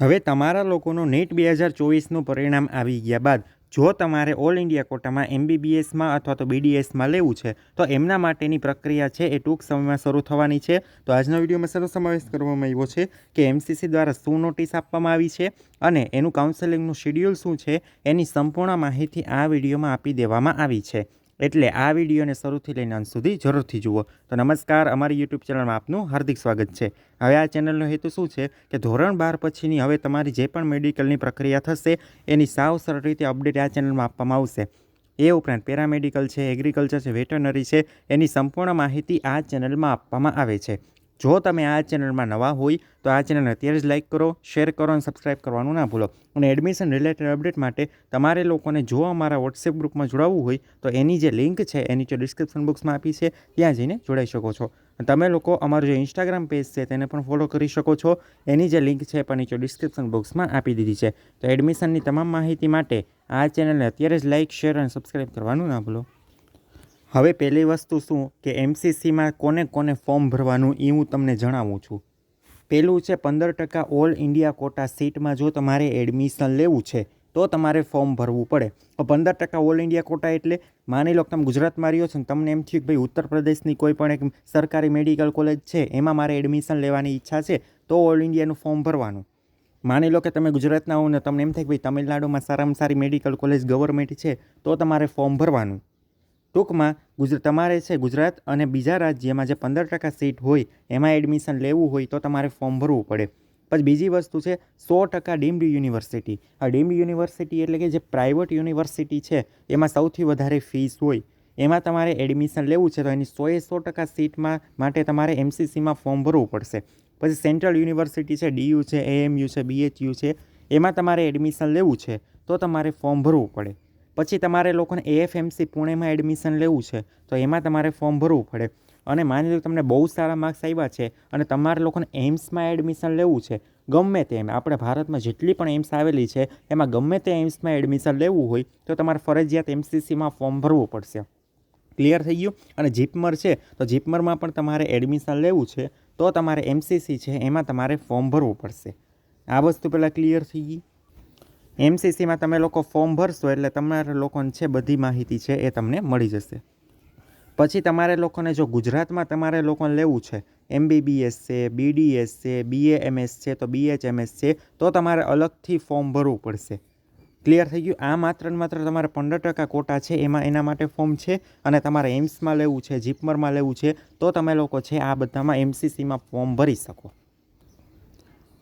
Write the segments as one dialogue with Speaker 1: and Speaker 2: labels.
Speaker 1: હવે તમારા લોકોનું નીટ બે હજાર ચોવીસનું પરિણામ આવી ગયા બાદ, જો તમારે ઓલ ઇન્ડિયા કોટામાં એમબીબીએસમાં અથવા તો બીડીએસમાં લેવું છે, તો એમના માટેની પ્રક્રિયા છે એ ટૂંક સમયમાં શરૂ થવાની છે. તો આજના વિડીયોમાં શરૂ સમાવેશ કરવામાં આવ્યો છે કે એમસીસી દ્વારા શું નોટિસ આપવામાં આવી છે અને એનું કાઉન્સેલિંગનું શેડ્યુલ શું છે, એની સંપૂર્ણ માહિતી આ વિડીયોમાં આપી દેવામાં આવી છે. એટલે આ વિડીયોને શરૂથી લઈને અંત સુધી જરૂરથી જુઓ. તો નમસ્કાર, અમારી યુટ્યુબ ચેનલમાં આપનું હાર્દિક સ્વાગત છે. હવે આ ચેનલનો હેતુ શું છે કે ધોરણ બાર પછીની હવે તમારી જે પણ મેડિકલની પ્રક્રિયા થશે, એની સાવ સરળ રીતે અપડેટ આ ચેનલમાં આપવામાં આવશે. એ ઉપરાંત પેરામેડિકલ છે, એગ્રીકલ્ચર છે, વેટરનરી છે, એની સંપૂર્ણ માહિતી આ ચેનલમાં આપવામાં આવે છે. જો તમે આ ચેનલમાં નવા હોય, તો આ ચેનલ અત્યારે જ લાઇક કરો શેર કરો અને સબસ્ક્રાઇબ કરવાનું ના ભૂલો. અને એડમિશન રિલેટેડ અપડેટ માટે તમારે લોકોને જો અમારા વોટ્સએપ ગ્રુપમાં જોડાવવું હોય, તો એની જે લિંક છે, એ નીચે ડિસ્ક્રિપ્શન બોક્સમાં આપી છે. ત્યાં જઈને જોડાઈ શકો છો. તમે લોકો અમારું જે ઇન્સ્ટાગ્રામ પેજ છે, તેને પણ ફોલો કરી શકો છો. એની જે લિંક છે પણ નીચે ડિસ્ક્રિપ્શન બોક્સમાં આપી દીધી છે. તો એડમિશનની તમામ માહિતી માટે આ ચેનલને અત્યારે જ લાઇક શેર અને સબસ્ક્રાઇબ કરવાનું ના ભૂલો. હવે પહેલી વસ્તુ શું કે એમસીસીમાં કોને કોને ફોર્મ ભરવાનું એ હું તમને જણાવું છું. પહેલું છે પંદર ટકા ઓલ ઇન્ડિયા કોટા સીટમાં જો તમારે એડમિશન લેવું છે, તો તમારે ફોર્મ ભરવું પડે. પંદર ટકા ઓલ ઇન્ડિયા કોટા એટલે માની લો તમે ગુજરાતમાં રહ્યો છો ને તમને એમ થયું કે ભાઈ ઉત્તર પ્રદેશની કોઈ પણ એક સરકારી મેડિકલ કોલેજ છે, એમાં મારે એડમિશન લેવાની ઈચ્છા છે, તો ઓલ ઇન્ડિયાનું ફોર્મ ભરવાનું. માની લો કે તમે ગુજરાતના હો ને તમને એમ થાય કે ભાઈ તમિલનાડુમાં સારામાં સારી મેડિકલ કોલેજ ગવર્મેન્ટ છે, તો તમારે ફોર્મ ભરવાનું. ટૂંકમાં ગુજરાત તમારે છે ગુજરાત અને બીજા રાજ્યમાં જે પંદર ટકા સીટ હોય, એમાં એડમિશન લેવું હોય તો તમારે ફોર્મ ભરવું પડે. પછી બીજી વસ્તુ છે, સો ટકા ડીમ્ડ યુનિવર્સિટી. આ ડીમ્ડ યુનિવર્સિટી એટલે કે જે પ્રાઇવેટ યુનિવર્સિટી છે, એમાં સૌથી વધારે ફીસ હોય. એમાં તમારે એડમિશન લેવું છે તો એની સોએ સો ટકા સીટમાં માટે તમારે એમસીસીમાં ફોર્મ ભરવું પડશે. પછી સેન્ટ્રલ યુનિવર્સિટી છે ડીયુ છે એએમયુ છે બીએચયુ છે, એમાં તમારે એડમિશન લેવું છે તો તમારે ફોર્મ ભરવું પડે. પછી તમારે લોકોને એએફએમસી પુણેમાં એડમિશન લેવું છે, તો એમાં તમારે ફોર્મ ભરવું પડે. અને માની લો તમને બહુ સારા માર્ક્સ આવ્યા છે અને તમારે લોકોને એમ્સમાં એડમિશન લેવું છે, ગમે તેમ આપણે ભારતમાં જેટલી પણ એમ્સ આવેલી છે, એમાં ગમે તે એમ્સમાં એડમિશન લેવું હોય, તો તમારે ફરજિયાત એમસીસીમાં ફોર્મ ભરવું પડશે. ક્લિયર થઈ ગયું? અને જીપમર છે, તો જીપમરમાં પણ તમારે એડમિશન લેવું છે, તો તમારે એમસીસી છે, એમાં તમારે ફોર્મ ભરવું પડશે. આ વસ્તુ પહેલાં ક્લિયર થઈ ગઈ? એમસીસીમાં તમે લોકો ફોર્મ ભરશો એટલે તમારા લોકોને છે બધી માહિતી છે એ તમને મળી જશે. પછી તમારે લોકોને જો ગુજરાતમાં તમારે લોકોને લેવું છે એમબીબીએસ છે બીડીએસ છે બીએએમએસ છે, તો બીએચએમએસ છે, તો તમારે અલગથી ફોર્મ ભરવું પડશે. ક્લિયર થઈ ગયું? આ માત્ર ને માત્ર તમારે પંદર ટકા કોટા છે, એમાં એના માટે ફોર્મ છે અને તમારે એમ્સમાં લેવું છે જીપમરમાં લેવું છે, તો તમે લોકો છે આ બધામાં એમસીસીમાં ફોર્મ ભરી શકો.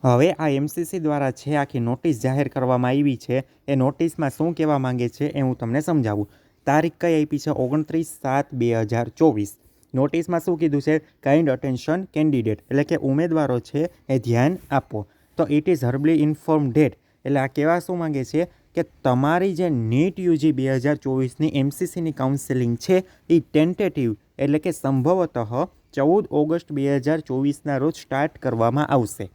Speaker 1: હવે આ એમસીસી દ્વારા છે આખી નોટિસ જાહેર કરવામાં આવી છે, એ નોટિસમાં શું કહેવા માંગે છે એ હું તમને સમજાવું. તારીખ કઈ આપી છે? ઓગણત્રીસ સાત બે હજાર ચોવીસ. નોટિસમાં શું કીધું છે? કાઇન્ડ અટેન્શન કેન્ડિડેટ એટલે કે ઉમેદવારો છે એ ધ્યાન આપો. તો it is verbally inform that એટલે આ કહેવા શું માંગે છે? કે તમારી જે નીટ યુજી બે હજાર ચોવીસની એમસીસીની કાઉન્સેલિંગ છે, એ ટેન્ટેટિવ એટલે કે સંભવતઃ ચૌદ ઓગસ્ટ બે હજાર ચોવીસના રોજ સ્ટાર્ટ કરવામાં આવશે.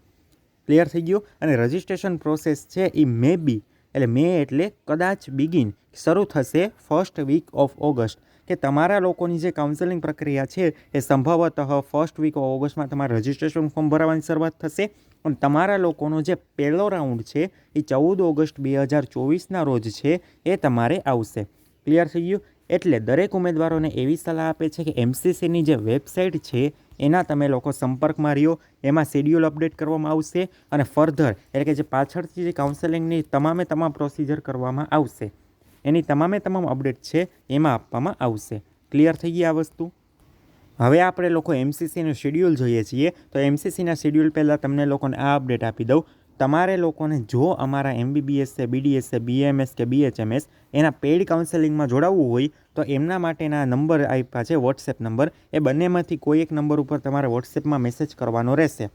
Speaker 1: ક્લિયર થઈ ગયું અને રજિસ્ટ્રેશન પ્રોસેસ છે એ મે બી, એટલે મે એટલે કદાચ બિગિન શરૂ થશે ફર્સ્ટ વીક ઓફ ઓગસ્ટ કે તમારા લોકોની જે કાઉન્સેલિંગ પ્રક્રિયા છે એ સંભવતઃ ફર્સ્ટ વીક ઓફ ઓગસ્ટમાં તમારે રજિસ્ટ્રેશન ફોર્મ ભરવાની શરૂઆત થશે. અને તમારા લોકોનો જે પહેલો રાઉન્ડ છે એ ચૌદ ઓગસ્ટ બે હજાર ચોવીસના રોજ છે એ તમારે આવશે. ક્લિયર થઈ ગયું? એટલે દરેક ઉમેદવારોને એવી સલાહ આપે છે કે એમસીસીની જે વેબસાઇટ છે એના તમે લોકો સંપર્કમાં રહ્યો, એમાં શેડ્યુલ અપડેટ કરવામાં આવશે અને ફર્ધર એટલે કે જે પાછળથી જે કાઉન્સેલિંગની તમામે તમામ પ્રોસિજર કરવામાં આવશે. એની તમામે તમામ અપડેટ છે, એમાં આપવામાં આવશે. ક્લિયર થઈ ગઈ આ વસ્તુ? હવે આપણે લોકો એમસીસીનું શેડ્યુલ જોઈએ છીએ, તો એમસીસીના શેડ્યુલ પહેલાં તમને લોકોને આ અપડેટ આપી દઉં. તમારે લોકોને જો અમારા એમબીબીએસ છે બીડીએસ છે બીએમએસ કે બીએચએમએસ એના પેઇડ કાઉન્સેલિંગમાં જોડાવવું હોય, તો એમના માટેના નંબર આપ્યા છે વોટ્સએપ નંબર. એ બંનેમાંથી કોઈ એક નંબર ઉપર તમારે વોટ્સએપમાં મેસેજ કરવાનો રહેશે.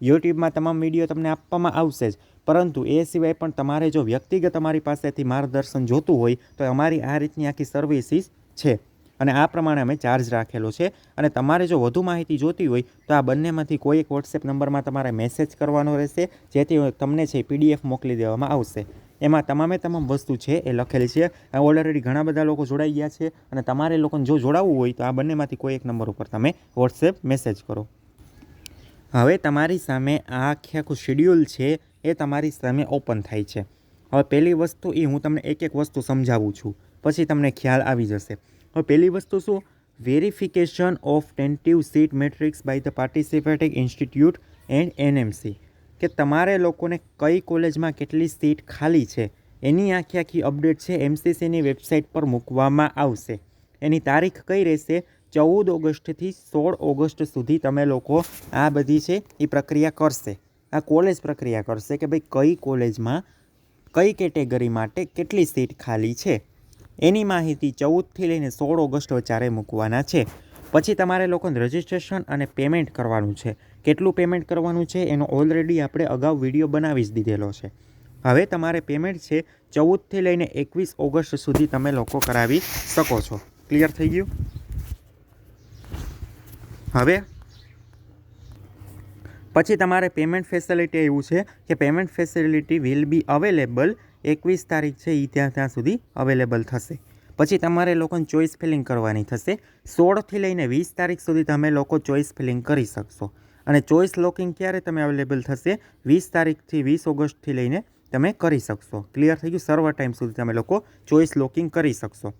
Speaker 1: યુટ્યુબમાં તમામ વીડિયો તમને આપવામાં આવશે જ. પરંતુ એ સિવાય પણ તમારે જો વ્યક્તિગત તમારી પાસેથી માર્ગદર્શન જોતું હોય, તો અમારી આ રીતની આખી સર્વિસીસ છે. અને આ પ્રમાણે અમે ચાર્જ રાખેલો છે. અને તમારે જો વધુ માહિતી જોતી હોય, તો આ બંનેમાંથી કોઈ એક વોટ્સએપ નંબરમાં તમારે મેસેજ કરવાનો રહેશે, જેથી તમને છે પીડીએફ મોકલી દેવામાં આવશે. એમાં તમામે તમામ વસ્તુ છે એ લખેલી છે. ઓલરેડી ઘણા બધા લોકો જોડાઈ ગયા છે. અને તમારે લોકોને જો જોડાવવું હોય, તો આ બંનેમાંથી કોઈ એક નંબર ઉપર તમે વોટ્સએપ મેસેજ કરો. હવે તમારી સામે આ આખે આખું શેડ્યુલ છે એ તમારી સામે ઓપન થાય છે. હવે પહેલી વસ્તુ એ હું તમને એક એક વસ્તુ સમજાવું છું. પછી તમને ખ્યાલ આવી જશે. હવે પહેલી વસ્તુ શું? Verification of tentative seat matrix by the participating institute and NMC કે તમારે લોકોને કઈ કોલેજમાં કેટલી સીટ ખાલી છે, એની આખી આખી અપડેટ છે એમસીસીની વેબસાઇટ પર મૂકવામાં આવશે. એની તારીખ કઈ રહેશે? ચૌદ ઓગસ્ટથી સોળ ઓગસ્ટ સુધી તમે લોકો આ બધી છે એ પ્રક્રિયા કરશે. આ કોલેજ પ્રક્રિયા કરશે કે ભાઈ કઈ કોલેજમાં કઈ કેટેગરી માટે કેટલી સીટ ખાલી છે. એની માહિતી ચૌદથી લઈને સોળ ઓગસ્ટ વચારે મૂકવાના છે. પછી તમારે લોકોને રજિસ્ટ્રેશન અને પેમેન્ટ કરવાનું છે. કેટલું પેમેન્ટ કરવાનું છે એનો ઓલરેડી આપણે અગાઉ વીડિયો બનાવી જ દીધેલો છે. હવે તમારે પેમેન્ટ છે ચૌદથી લઈને એકવીસ ઓગસ્ટ સુધી તમે લોકો કરાવી શકો છો. ક્લિયર થઈ ગયું? હવે? પછી તમારે પેમેન્ટ ફેસિલિટી એવું છે કે payment facility will be available એકવીસ તારીખ છે એ ત્યાં ત્યાં સુધી અવેલેબલ થશે. પછી તમારે લોકોને ચોઈસ ફિલિંગ કરવાની થશે. સોળથી લઈને વીસ તારીખ સુધી તમે લોકો ચોઈસ ફિલિંગ કરી શકશો. અને ચોઈસ લોકિંગ ક્યારે તમે અવેલેબલ થશે? વીસ તારીખથી વીસ ઓગસ્ટથી લઈને તમે કરી શકશો. ક્લિયર થઈ ગયું? સર્વર ટાઈમ સુધી તમે લોકો ચોઈસ લોકિંગ કરી શકશો.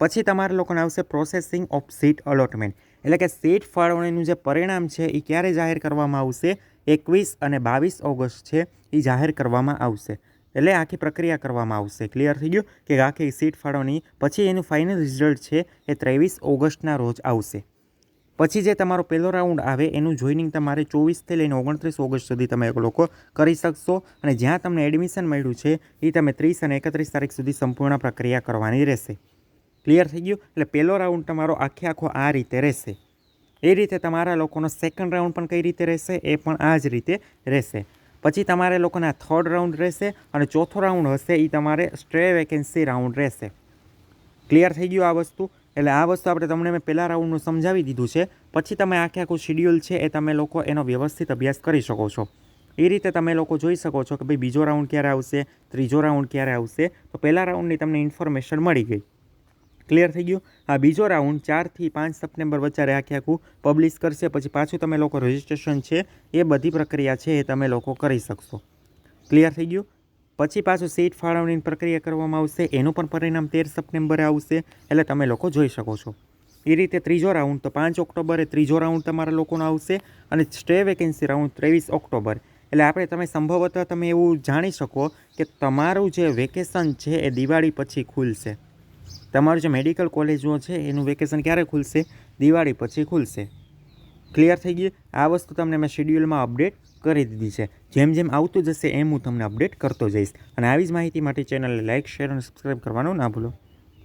Speaker 1: પછી તમારે લોકોને આવશે પ્રોસેસિંગ ઓફ સીટ અલોટમેન્ટ એટલે કે સીટ ફાળવણીનું જે પરિણામ છે એ ક્યારે જાહેર કરવામાં આવશે? એકવીસ અને બાવીસ ઓગસ્ટ છે એ જાહેર કરવામાં આવશે. એટલે આખી પ્રક્રિયા કરવામાં આવશે. ક્લિયર થઈ ગયું કે આખી સીટ ફાળવણી, પછી એનું ફાઇનલ રિઝલ્ટ છે એ ત્રેવીસ ઓગસ્ટના રોજ આવશે. પછી જે તમારો પહેલો રાઉન્ડ આવે, એનું જોઈનિંગ તમારે ચોવીસથી લઈને ઓગણત્રીસ ઓગસ્ટ સુધી તમે લોકો કરી શકશો અને જ્યાં તમને એડમિશન મળ્યું છે એ તમે ત્રીસ અને એકત્રીસ તારીખ સુધી સંપૂર્ણ પ્રક્રિયા કરવાની રહેશે. ક્લિયર થઈ ગયું? એટલે પહેલો રાઉન્ડ તમારો આખે આખો આ રીતે રહેશે. એ રીતે તમારા લોકોનો સેકન્ડ રાઉન્ડ પણ કઈ રીતે રહેશે, એ પણ આ જ રીતે રહેશે. પછી તમારે લોકોના થર્ડ રાઉન્ડ રહેશે અને ચોથો રાઉન્ડ હશે એ તમારે સ્ટ્રે વેકેન્સી રાઉન્ડ રહેશે. ક્લિયર થઈ ગયું આ વસ્તુ? એટલે આ વસ્તુ આપણે તમને મેં પહેલાં રાઉન્ડનું સમજાવી દીધું છે. પછી તમે આખે આખું શિડ્યુલ છે એ તમે લોકો એનો વ્યવસ્થિત અભ્યાસ કરી શકો છો. એ રીતે તમે લોકો જોઈ શકો છો કે ભાઈ બીજો રાઉન્ડ ક્યારે આવશે, ત્રીજો રાઉન્ડ ક્યારે આવશે? તો પહેલા રાઉન્ડની તમને ઇન્ફોર્મેશન મળી ગઈ. ક્લિયર થઈ ગયું. આ બીજો રાઉન્ડ ચારથી પાંચ સપ્ટેમ્બર વચ્ચે આખે આખું પબ્લિશ કરશે. પછી પાછું તમે લોકો રજિસ્ટ્રેશન છે, એ બધી પ્રક્રિયા છે, એ તમે લોકો કરી શકશો. ક્લિયર થઈ ગયું? પછી પાછું સીટ ફાળવણીની પ્રક્રિયા કરવામાં આવશે. એનું પણ પરિણામ તેર સપ્ટેમ્બરે આવશે, એટલે તમે લોકો જોઈ શકો છો. એ રીતે ત્રીજો રાઉન્ડ તો પાંચ ઓક્ટોબરે ત્રીજો રાઉન્ડ તમારા લોકોનો આવશે અને સ્ટે વેકેન્સી રાઉન્ડ ત્રેવીસ ઓક્ટોબર. એટલે આપણે તમે સંભવતઃ તમે એવું જાણી શકો કે તમારું જે વેકેશન છે, એ દિવાળી પછી ખુલશે. તમારું જે મેડિકલ કોલેજો છે, એનું વેકેશન ક્યારે ખુલશે? દિવાળી પછી ખુલશે. ક્લિયર થઈ ગયું? આ વસ્તુ તમને મેં શેડ્યુલમાં અપડેટ કરી દીધી છે. જેમ જેમ આવતું જશે, એમ હું તમને અપડેટ કરતો જઈશ. અને આવી જ માહિતી માટે ચેનલને લાઇક શેર અને સબસ્ક્રાઈબ કરવાનું ના ભૂલો.